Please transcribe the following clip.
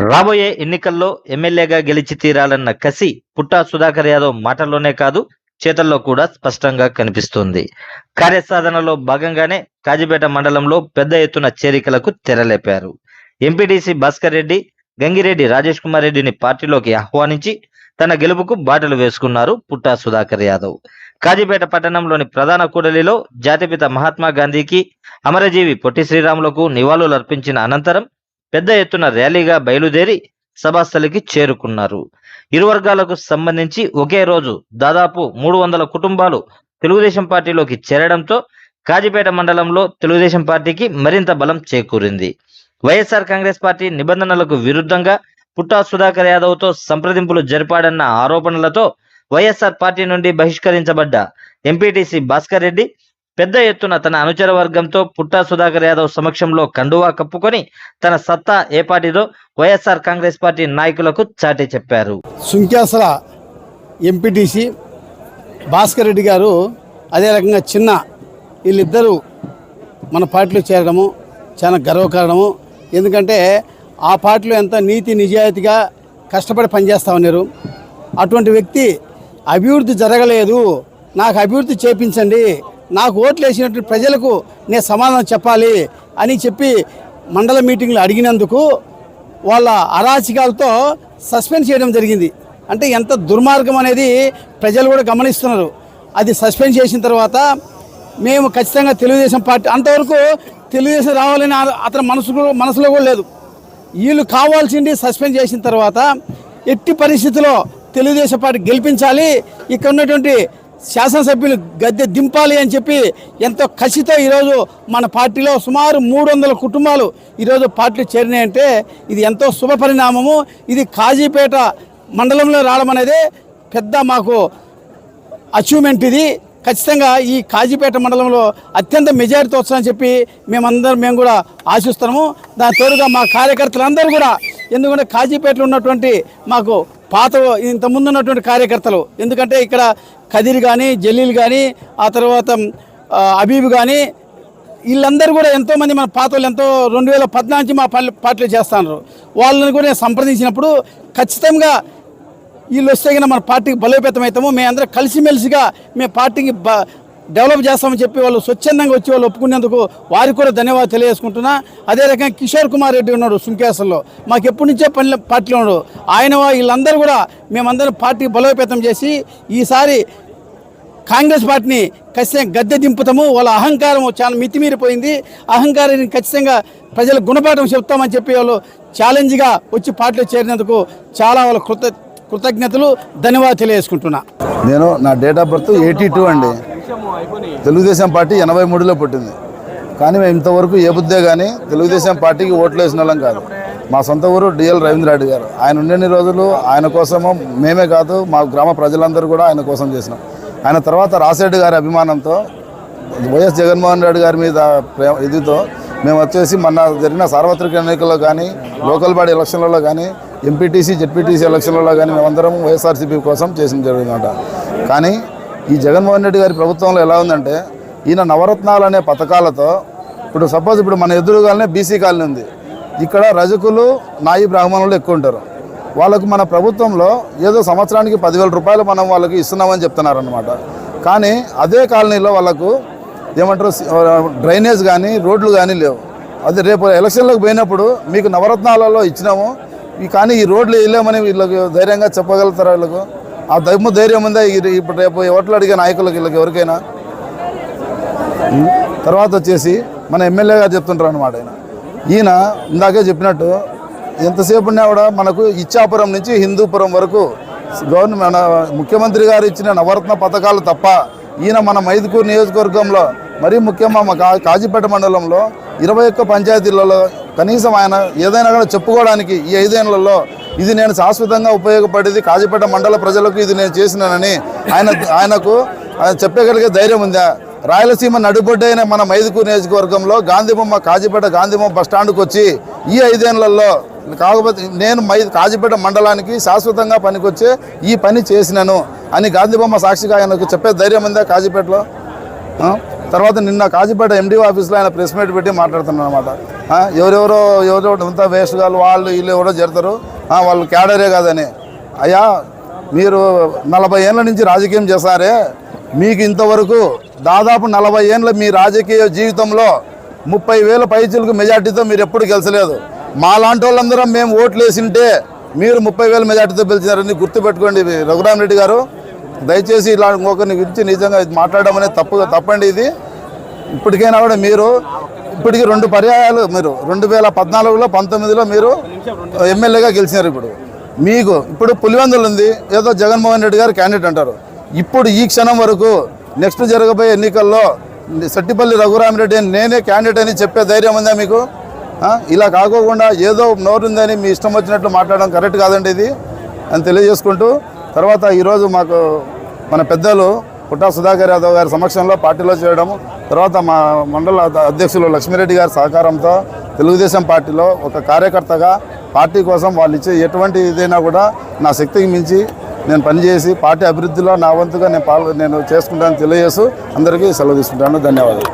రాబోయే ఎన్నికల్లో ఎమ్మెల్యేగా గెలిచి తీరాలన్న కసి పుట్టా సుధాకర్ యాదవ్ మాటల్లోనే కాదు చేతల్లో కూడా స్పష్టంగా కనిపిస్తుంది. కార్యసాధనలో భాగంగానే కాజీపేట మండలంలో పెద్ద ఎత్తున చేరికలకు తెరలేపారు. ఎంపీటీసీ భాస్కర్ రెడ్డి గంగిరెడ్డి రాజేష్ కుమార్ రెడ్డిని పార్టీలోకి ఆహ్వానించి తన గెలుపుకు బాటలు వేసుకున్నారు పుట్టా సుధాకర్ యాదవ్. కాజీపేట పట్టణంలోని ప్రధాన కూడలిలో జాతిపిత మహాత్మా గాంధీకి అమరజీవి పొట్టి శ్రీరాములకు నివాళులు అర్పించిన అనంతరం పెద్ద ఎత్తున ర్యాలీగా బయలుదేరి సభాస్థలికి చేరుకున్నారు. ఇరు వర్గాలకు సంబంధించి ఒకే రోజు దాదాపు మూడు వందల కుటుంబాలు తెలుగుదేశం పార్టీలోకి చేరడంతో కాజీపేట మండలంలో తెలుగుదేశం పార్టీకి మరింత బలం చేకూరింది. వైఎస్ఆర్ కాంగ్రెస్ పార్టీ నిబంధనలకు విరుద్ధంగా పుట్టా సుధాకర్ యాదవ్తో సంప్రదింపులు జరిపాడన్న ఆరోపణలతో వైఎస్ఆర్ పార్టీ నుండి బహిష్కరించబడ్డ ఎంపీటీసీ భాస్కర్ రెడ్డి పెద్ద ఎత్తున తన అనుచర వర్గంతో పుట్టా సుధాకర్ యాదవ్ సమక్షంలో కండువా కప్పుకొని తన సత్తా ఏ పార్టీదో వైఎస్ఆర్ కాంగ్రెస్ పార్టీ నాయకులకు చాటి చెప్పారు. సుంక్యాసల ఎంపీటీసీ భాస్కర్ రెడ్డి గారు అదే రకంగా చిన్న వీళ్ళిద్దరూ మన పార్టీలో చేరడము చాలా గర్వకారణము. ఎందుకంటే ఆ పార్టీలో ఎంత నీతి నిజాయితీగా కష్టపడి పనిచేస్తూ ఉన్నారు. అటువంటి వ్యక్తి అభివృద్ధి జరగలేదు. నాకు అభివృద్ధి చేపించండి. నాకు ఓట్లు వేసినటువంటి ప్రజలకు నేను సమాధానం చెప్పాలి అని చెప్పి మండల మీటింగ్లు అడిగినందుకు వాళ్ళ అరాచకాలతో సస్పెండ్ చేయడం జరిగింది. అంటే ఎంత దుర్మార్గం అనేది ప్రజలు కూడా గమనిస్తున్నారు. అది సస్పెండ్ చేసిన తర్వాత మేము ఖచ్చితంగా తెలుగుదేశం పార్టీ అంతవరకు తెలుగుదేశం రావాలని అతని మనసు మనసులో కూడా లేదు. వీళ్ళు కావాల్సింది సస్పెండ్ చేసిన తర్వాత ఎట్టి పరిస్థితిలో తెలుగుదేశం పార్టీ గెలిపించాలి. ఇక్కడ ఉన్నటువంటి శాసనసభ్యులు గద్దె దింపాలి అని చెప్పి ఎంతో కసితో ఈరోజు మన పార్టీలో సుమారు మూడు వందల కుటుంబాలు ఈరోజు పార్టీలో చేరినాయంటే ఇది ఎంతో శుభ పరిణామము. ఇది కాజీపేట మండలంలో రావడం అనేది పెద్ద మాకు అచీవ్మెంట్ ఇది. ఖచ్చితంగా ఈ కాజీపేట మండలంలో అత్యంత మెజారిటీ వస్తుందని చెప్పి మేమందరం మేము కూడా ఆశిస్తున్నాము. దాని తోడుగా మా కార్యకర్తలందరూ కూడా ఎందుకంటే కాజీపేటలో ఉన్నటువంటి మాకు పాత ఇంతకుముందు ఉన్నటువంటి కార్యకర్తలు. ఎందుకంటే ఇక్కడ కదిరి కానీ జలీల్ కానీ ఆ తర్వాత అబీబు అబీబ్ కానీ వీళ్ళందరూ కూడా ఎంతోమంది మన పాత వాళ్ళు ఎంతో రెండు వేల పద్నాలుగు మా పల్లె పార్టీలో చేస్తున్నారు వాళ్ళని కూడా సంప్రదించినప్పుడు ఖచ్చితంగా వీళ్ళు వస్తే కనుక మన పార్టీకి బలోపేతం అవుతాము మేమందరం కలిసిమెలిసిగా మేము పార్టీకి బ డెవలప్ చేస్తామని చెప్పి వాళ్ళు స్వచ్ఛందంగా వచ్చి వాళ్ళు ఒప్పుకునేందుకు వారికి కూడా ధన్యవాదాలు తెలియజేసుకుంటున్నా. అదే రకంగా కిషోర్ కుమార్ రెడ్డి ఉన్నాడు సుంకేశ్వర్లో మాకు ఎప్పటి నుంచో పని పార్టీలో ఉన్నాడు. ఆయన వీళ్ళందరూ కూడా మేమందరం పార్టీ బలోపేతం చేసి ఈసారి కాంగ్రెస్ పార్టీని ఖచ్చితంగా గద్దె దింపుతాము. వాళ్ళ అహంకారం చాలా మితిమీరిపోయింది. అహంకారాన్ని ఖచ్చితంగా ప్రజల గుణపాఠం చెప్తామని చెప్పి వాళ్ళు ఛాలెంజ్గా వచ్చి పార్టీలో చేరినందుకు చాలా వాళ్ళ కృత కృతజ్ఞతలు. ధన్యవాదాలు తెలియజేసుకుంటున్నా. నేను నా date of birth eighty two అండి. తెలుగుదేశం పార్టీ ఎనభై మూడులో పుట్టింది. కానీ మేము ఇంతవరకు ఏ బుద్ధే కానీ తెలుగుదేశం పార్టీకి ఓట్లు వేసిన వాళ్ళం కాదు. మా సొంత ఊరు డిఎల్ రవీంద్రరెడ్డి గారు. ఆయన ఉండని రోజులు ఆయన కోసము మేమే కాదు మా గ్రామ ప్రజలందరూ కూడా ఆయన కోసం చేసినాం. ఆయన తర్వాత రాసిరెడ్డి గారి అభిమానంతో వైఎస్ జగన్మోహన్ రెడ్డి గారి మీద ప్రేమ ఇదితో మేము వచ్చేసి మొన్న జరిగిన సార్వత్రిక ఎన్నికల్లో కానీ లోకల్ బాడీ ఎలక్షన్లలో కానీ ఎంపీటీసీ జెడ్పీటీసీ ఎలక్షన్లలో కానీ మేమందరం వైఎస్ఆర్సీపీ కోసం చేసిన జరిగిందన్నమాట కానీ ఈ జగన్మోహన్ రెడ్డి గారి ప్రభుత్వంలో ఎలా ఉందంటే ఈయన నవరత్నాలు అనే పథకాలతో ఇప్పుడు సపోజ్ ఇప్పుడు మన ఎదురుగానే బీసీ కాలనీ ఉంది. ఇక్కడ రజకులు నాయి బ్రాహ్మణులు ఎక్కువ ఉంటారు. వాళ్ళకు మన ప్రభుత్వంలో ఏదో సంవత్సరానికి పదివేల రూపాయలు మనం వాళ్ళకి ఇస్తున్నామని చెప్తున్నారనమాట కానీ అదే కాలనీలో వాళ్ళకు ఏమంటారు డ్రైనేజ్ కానీ రోడ్లు కానీ లేవు. అది రేపు ఎలక్షన్లకు పోయినప్పుడు మీకు నవరత్నాలలో ఇచ్చినాము. ఈ కానీ ఈ రోడ్లు వేయలేమని వీళ్ళకి ధైర్యంగా చెప్పగలుగుతారు వీళ్ళకు? ఆ దమ్ము ధైర్యం ఉందా? ఇప్పుడు రేపు ఓట్లు అడిగే నాయకులకు వీళ్ళకి ఎవరికైనా? తర్వాత వచ్చేసి మన ఎమ్మెల్యే గారు చెప్తుంటారు అనమాట ఆయన. ఈయన ఇందాకే చెప్పినట్టు ఎంతసేపు ఉన్నా కూడా మనకు ఇచ్చాపురం నుంచి హిందూపురం వరకు గవర్నమెంట్ మన ముఖ్యమంత్రి గారు ఇచ్చిన నవరత్న పథకాలు తప్ప ఈయన మన మైదుకూరు నియోజకవర్గంలో మరీ ముఖ్యంగా మా కా కాజీపేట మండలంలో ఇరవై ఒక్క పంచాయతీలలో కనీసం ఆయన ఏదైనా కూడా చెప్పుకోవడానికి ఈ ఐదేళ్ళలో ఇది నేను శాశ్వతంగా ఉపయోగపడేది కాజీపేట మండల ప్రజలకు ఇది నేను చేసినానని ఆయన ఆయనకు చెప్పగలిగే ధైర్యం ఉందా. రాయలసీమ నడుబొడ్డైన మన మైదుకూరు నియోజకవర్గంలో గాంధీబొమ్మ కాజీపేట గాంధీబొమ్మ బస్ వచ్చి ఈ ఐదేళ్ళలో కాకపోతే నేను మై కాజీపేట మండలానికి శాశ్వతంగా పనికొచ్చే ఈ పని చేసినాను అని గాంధీబొమ్మ సాక్షిగా ఆయనకు చెప్పే ధైర్యం ఉందా కాజీపేటలో? తర్వాత నిన్న కాజీపేట ఎండి ఆఫీస్లో ఆయన ప్రెస్ మీట్ పెట్టి మాట్లాడుతున్నారు అనమాట ఎవరెవరో ఎవరెవరో అంతా వేస్ట్ కాదు వాళ్ళు వీళ్ళు ఎవరో చేరుతారు. వాళ్ళు క్యాడరే కాదని. అయ్యా మీరు నలభై ఏళ్ళ నుంచి రాజకీయం చేశారే. మీకు ఇంతవరకు దాదాపు నలభై ఏళ్ళ మీ రాజకీయ జీవితంలో ముప్పై వేల పైచీలకు మెజార్టీతో మీరు ఎప్పుడు గెలిచలేదు. మాలాంటి వాళ్ళందరం మేము ఓట్లు వేసింటే మీరు ముప్పై వేల మెజార్టీతో గెలిచినారని గుర్తుపెట్టుకోండి ఇది రఘురామ్ రెడ్డి గారు. దయచేసి ఇలా ఇంకొకరిని గురించి నిజంగా మాట్లాడడం అనేది తప్పుగా తప్పండి ఇది. ఇప్పటికైనా కూడా మీరు ఇప్పటికి రెండు పర్యాయాలు మీరు రెండు వేల పద్నాలుగులో పంతొమ్మిదిలో మీరు ఎమ్మెల్యేగా గెలిచినారు ఇప్పుడు. మీకు ఇప్పుడు పులివెందులు ఉంది ఏదో జగన్మోహన్ రెడ్డి గారు క్యాండిడేట్ అంటారు. ఇప్పుడు ఈ క్షణం వరకు నెక్స్ట్ జరగబోయే ఎన్నికల్లో సట్టిపల్లి రఘురామిరెడ్డి నేనే క్యాండిడేట్ అని చెప్పే ధైర్యం ఉందా మీకు? ఇలా కాకోకుండా ఏదో నోరుందని మీ ఇష్టం వచ్చినట్లు మాట్లాడడం కరెక్ట్ కాదండి ఇది అని తెలియజేసుకుంటూ తర్వాత ఈరోజు మాకు మన పెద్దలు పుట్టా సుధాకర్ యాదవ్ గారి సమక్షంలో పార్టీలో చేయడం తర్వాత మా మండల అధ్యక్షులు లక్ష్మీరెడ్డి గారి సహకారంతో తెలుగుదేశం పార్టీలో ఒక కార్యకర్తగా పార్టీ కోసం వాళ్ళు ఇచ్చే ఎటువంటి ఇదైనా కూడా నా శక్తికి మించి నేను పనిచేసి పార్టీ అభివృద్ధిలో నా వంతుగా నేను పాల్ నేను చేసుకుంటానని తెలియజేస్తూ అందరికీ సెలవు తీసుకుంటాను. ధన్యవాదాలు.